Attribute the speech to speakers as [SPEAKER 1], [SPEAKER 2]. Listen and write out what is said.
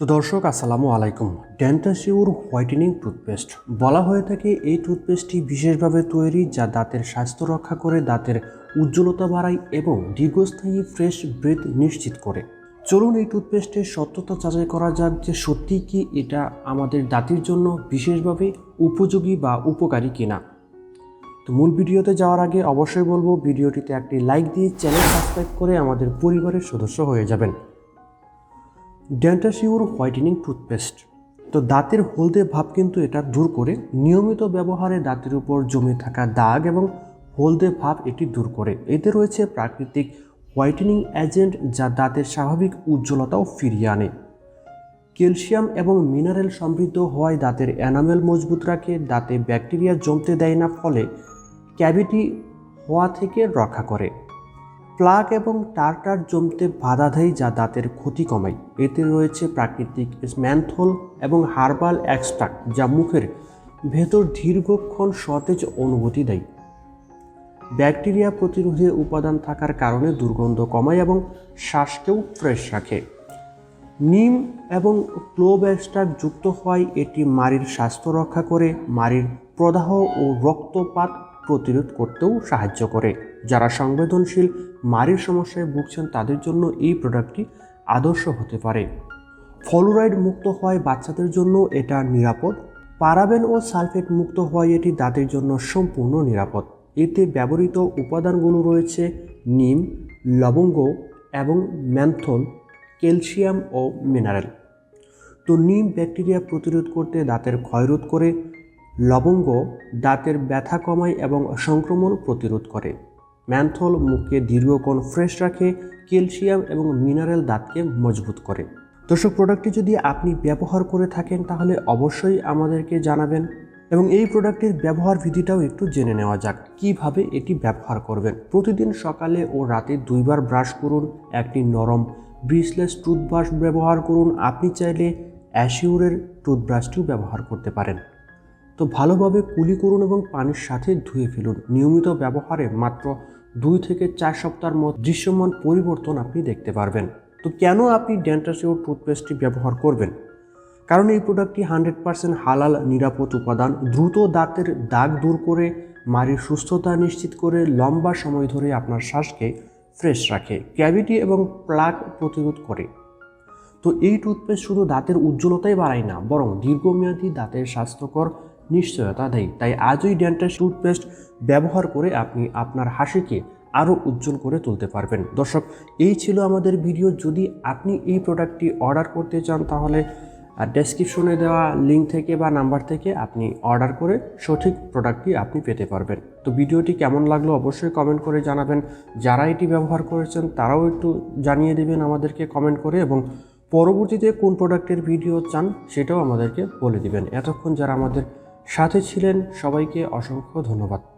[SPEAKER 1] তো দর্শক, আসসালামু আলাইকুম। Dentasure whitening toothpaste. বলা হয়ে থাকে এই টুথপেস্টটি বিশেষভাবে তৈরি যা দাঁতের স্বাস্থ্য রক্ষা করে, দাঁতের উজ্জ্বলতা বাড়ায় এবং দীর্ঘস্থায়ী ফ্রেশ ব্রেথ নিশ্চিত করে। চলুন এই টুথপেস্টের সত্যতা যাচাই করা যাক যে সত্যিই কি এটা আমাদের দাঁতের জন্য বিশেষভাবে উপযোগী বা উপকারী কিনা। তো মূল ভিডিওতে যাওয়ার আগে অবশ্যই বলব, ভিডিওটিতে একটি লাইক দিয়ে চ্যানেল সাবস্ক্রাইব করে আমাদের পরিবারের সদস্য হয়ে যাবেন। Dentasure whitening toothpaste. তো দাঁতের হলদে ভাব কিন্তু এটা দূর করে, নিয়মিত ব্যবহারে দাঁতের উপর জমে থাকা দাগ এবং হলদে ভাব এটি দূর করে। এতে রয়েছে প্রাকৃতিক হোয়াইটেনিং এজেন্ট যা দাঁতের স্বাভাবিক উজ্জ্বলতাও ফিরিয়ে আনে। ক্যালসিয়াম এবং মিনারেল সমৃদ্ধ হওয়ায় দাঁতের এনামেল মজবুত রাখে, দাঁতে ব্যাকটেরিয়া জমতে দেয় না, ফলে ক্যাভিটি হওয়া থেকে রক্ষা করে। প্লাক এবং টার্টার জমতে বাধা দেয় যা দাঁতের ক্ষতি কমায়। এতে রয়েছে প্রাকৃতিক ম্যানথল এবং হার্বাল এক্সট্রাক্ট যা মুখের ভেতর দীর্ঘক্ষণ সতেজ অনুভূতি দেয়। ব্যাকটেরিয়া প্রতিরোধী উপাদান থাকার কারণে দুর্গন্ধ কমায় এবং শ্বাসকেও ফ্রেশ রাখে। নিম এবং এক্সট্রাক্ট যুক্ত হওয়ায় এটি মাড়ির স্বাস্থ্য রক্ষা করে, মাড়ির প্রদাহ ও রক্তপাত প্রতিরোধ করতেও সাহায্য করে। যারা সংবেদনশীল মাড়ির সমস্যায় ভুগছেন, তাদের জন্য এই প্রোডাক্টটি আদর্শ হতে পারে। ফ্লোরাইড মুক্ত হওয়ায় বাচ্চাদের জন্য এটা নিরাপদ। পারাবেন ও সালফেট মুক্ত হওয়ায় এটি দাঁতের জন্য সম্পূর্ণ নিরাপদ। এতে ব্যবহৃত উপাদানগুলো রয়েছে নিম, লবঙ্গ এবং ম্যান্থল ক্যালসিয়াম ও মিনারেল। তো নিম ব্যাকটেরিয়া প্রতিরোধ করতে দাঁতের ক্ষয়রোধ করে লবঙ্গ দাঁতের ব্যথা কমায় এবং সংক্রমণ প্রতিরোধ করে। ম্যান্থল মুখকে দীর্ঘক্ষণ ফ্রেশ রাখে, ক্যালসিয়াম এবং মিনারেল দাঁতকে মজবুত করে। দর্শক, প্রোডাক্টটি যদি আপনি ব্যবহার করে থাকেন, তাহলে অবশ্যই আমাদেরকে জানাবেন এবং এই প্রোডাক্টের ব্যবহার বিধিটাও একটু জেনে নেওয়া যাক। কীভাবে এটি ব্যবহার করবেন? প্রতিদিন সকালে ও রাতে দুইবার ব্রাশ করুন, একটি নরম ব্রিসলেস টুথব্রাশ ব্যবহার করুন। আপনি চাইলে অ্যাশিউরের টুথব্রাশটিও ব্যবহার করতে পারেন। তো ভালোভাবে কুলি করুন এবং পানির সাথে ধুয়ে ফেলুন। নিয়মিত ব্যবহারে মাত্র দুই থেকে চার সপ্তাহের মধ্যে দৃশ্যমান পরিবর্তন আপনি দেখতে পারবেন। তো কেন আপনি ডেন্টাসিওর টুথপেস্টটি ব্যবহার করবেন? কারণ এই প্রোডাক্টটি হান্ড্রেড পার্সেন্ট হালাল, নিরাপদ উপাদান। দ্রুত দাঁতের দাগ দূর করে, মাড়ির সুস্থতা নিশ্চিত করে, লম্বা সময় ধরে আপনার শ্বাসকে ফ্রেশ রাখে, ক্যাভিটি এবং প্লাক প্রতিরোধ করে। তো এই টুথপেস্ট শুধু দাঁতের উজ্জ্বলতাই বাড়ায় না, বরং দীর্ঘমেয়াদী দাঁতের স্বাস্থ্যকর নিশ্চয়তা দেয় তাই আজই ডেন্টাস টুথপেস্ট ব্যবহার করে আপনি আপনার হাসিকে আরও উজ্জ্বল করে তুলতে পারবেন। দর্শক, এই ছিল আমাদের ভিডিও। যদি আপনি এই প্রোডাক্টটি অর্ডার করতে চান, তাহলে ডেসক্রিপশনে দেওয়া লিঙ্ক থেকে বা নাম্বার থেকে আপনি অর্ডার করে সঠিক প্রোডাক্টটি আপনি পেতে পারবেন। তো ভিডিওটি কেমন লাগল অবশ্যই কমেন্ট করে জানাবেন। যারা এটি ব্যবহার করেছেন, তারাও একটু জানিয়ে দেবেন আমাদেরকে কমেন্ট করে এবং পরবর্তীতে কোন প্রোডাক্টের ভিডিও চান, সেটাও আমাদেরকে বলে দিবেন। এতক্ষণ যারা আমাদের সাথে ছিলেন সবাইকে অসংখ্য ধন্যবাদ।